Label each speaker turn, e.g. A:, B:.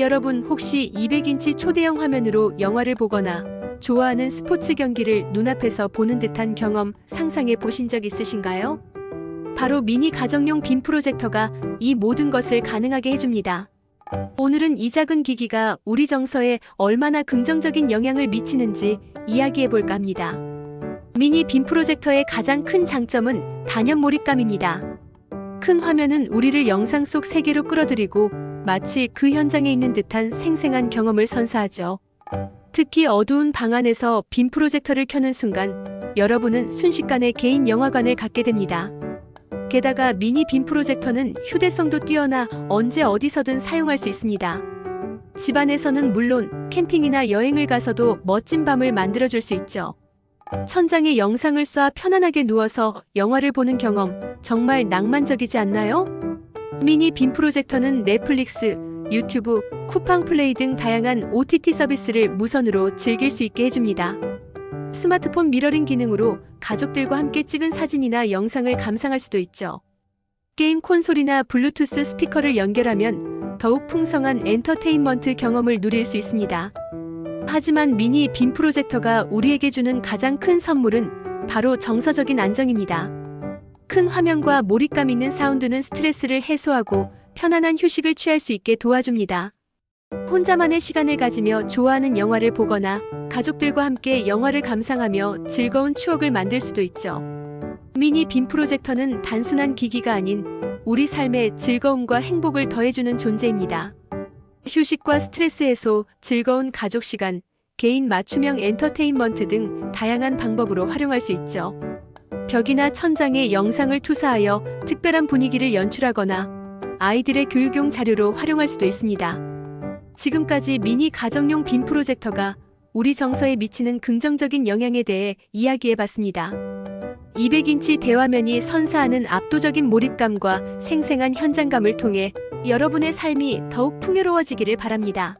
A: 여러분 혹시 200인치 초대형 화면으로 영화를 보거나 좋아하는 스포츠 경기를 눈앞에서 보는 듯한 경험 상상해 보신 적 있으신가요? 바로 미니 가정용 빔 프로젝터가 이 모든 것을 가능하게 해줍니다. 오늘은 이 작은 기기가 우리 정서에 얼마나 긍정적인 영향을 미치는지 이야기해 볼까 합니다. 미니 빔 프로젝터의 가장 큰 장점은 단연 몰입감입니다. 큰 화면은 우리를 영상 속 세계로 끌어들이고 마치 그 현장에 있는 듯한 생생한 경험을 선사하죠. 특히 어두운 방 안에서 빔 프로젝터를 켜는 순간 여러분은 순식간에 개인 영화관을 갖게 됩니다. 게다가 미니 빔 프로젝터는 휴대성도 뛰어나 언제 어디서든 사용할 수 있습니다. 집안에서는 물론 캠핑이나 여행을 가서도 멋진 밤을 만들어줄 수 있죠. 천장에 영상을 쏴 편안하게 누워서 영화를 보는 경험 정말 낭만적이지 않나요? 미니 빔 프로젝터는 넷플릭스, 유튜브, 쿠팡 플레이 등 다양한 OTT 서비스를 무선으로 즐길 수 있게 해줍니다. 스마트폰 미러링 기능으로 가족들과 함께 찍은 사진이나 영상을 감상할 수도 있죠. 게임 콘솔이나 블루투스 스피커를 연결하면 더욱 풍성한 엔터테인먼트 경험을 누릴 수 있습니다. 하지만 미니 빔 프로젝터가 우리에게 주는 가장 큰 선물은 바로 정서적인 안정입니다. 큰 화면과 몰입감 있는 사운드는 스트레스를 해소하고 편안한 휴식을 취할 수 있게 도와줍니다. 혼자만의 시간을 가지며 좋아하는 영화를 보거나 가족들과 함께 영화를 감상하며 즐거운 추억을 만들 수도 있죠. 미니 빔 프로젝터는 단순한 기기가 아닌 우리 삶의 즐거움과 행복을 더해주는 존재입니다. 휴식과 스트레스 해소, 즐거운 가족 시간, 개인 맞춤형 엔터테인먼트 등 다양한 방법으로 활용할 수 있죠. 벽이나 천장에 영상을 투사하여 특별한 분위기를 연출하거나 아이들의 교육용 자료로 활용할 수도 있습니다. 지금까지 미니 가정용 빔 프로젝터가 우리 정서에 미치는 긍정적인 영향에 대해 이야기해 봤습니다. 200인치 대화면이 선사하는 압도적인 몰입감과 생생한 현장감을 통해 여러분의 삶이 더욱 풍요로워지기를 바랍니다.